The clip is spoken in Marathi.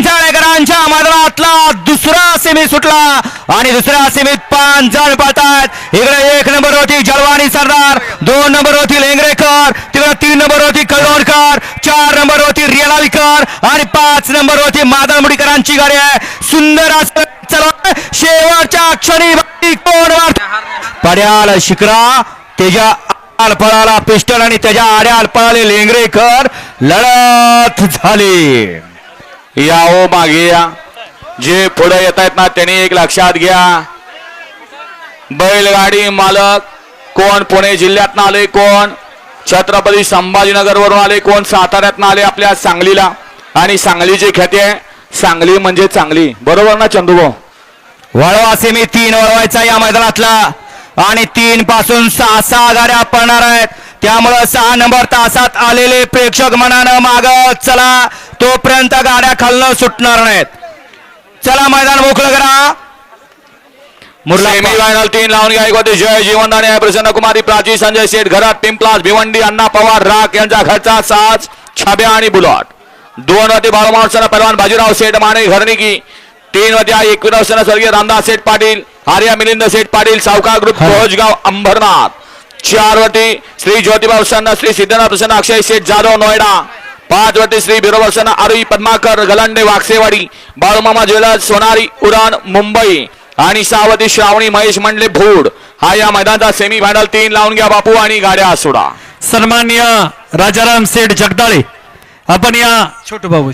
पांचाळेकरांच्या मैदानातला दुसरा सेमी सुटला. आणि दुसऱ्या सेमीत पाच जण पळतात. इकडे एक नंबर होती जलवाणी सरदार दोन नंबर होती लेंगरेकर तिकडे तीन नंबर होती कळवणकर चार नंबर होती रियलाविकर आणि पाच नंबर होती मादळ मुडीकरांची गाडी आहे. सुंदर असं चला. शेवटच्या क्षणी कोण पड्याल शिकरा त्याच्या आड पळाला पिस्टल आणि त्याच्या आड्याल पळाले लेंगरेकर. लढत झाली. या हो मागे या. जे पुढे येत आहेत ना त्यांनी एक लक्षात घ्या. बैलगाडी मालक कोण? पुणे जिल्ह्यातनं आले कोण? छत्रपती संभाजीनगर वरून आले कोण? साताऱ्यातनं आले आपल्या सांगलीला. आणि सांगलीची ख्याती आहे सांगली म्हणजे चांगली बरोबर ना चंदूभाऊ वळवा सेमी तीन वळवायचा या मैदानातला. आणि तीन पासून सहा सहा गाड्या पडणार आहेत. त्यामुळं सहा नंबर तासात आलेले प्रेक्षक मनानं माग. चला तोपर्यंत गाड्या खालनं सुटणार नाहीत. चला मैदान मोकळं करा. मुरला सेमी फायनल तीन लावून होते जय जीवनदाने आहे प्रसन्न कुमारी प्राची संजय शेठ घरात पिंपलास भिवंडी अण्णा पवार राख यांचा घरचा साज छाब्या आणि बुलॉट. दोन होते बाळूमावसना पहलवान बाजीराव शेठ माने घरणिकी. तीन होत्या एकविराव सण स्वर्गीय रामदास शेठ पाटील आर्या मिलिंद शेठ पाटील सावकार ग्रुप भोजगाव अंबरनाथ. चार वरती श्री ज्योतिबा प्रसन्न श्री सिद्धनाथ प्रसन्न अक्षय शेठ जाधव नोएडा. पाच वरती श्री बिरोबरसन आरुई पद्माकर गलांडे वाकसेवाडी बाळूमामा ज्वेलर्स सोनारी उडान मुंबई आणि सावती श्रावणी महेश मंडले भूड. हा या मैदानाचा सेमी फायनल तीन लावून घ्या बापू आणि गाड्या सोडा. सन्मान्य राजाराम सेठ जगदाळे. आपण या छोटू बाबू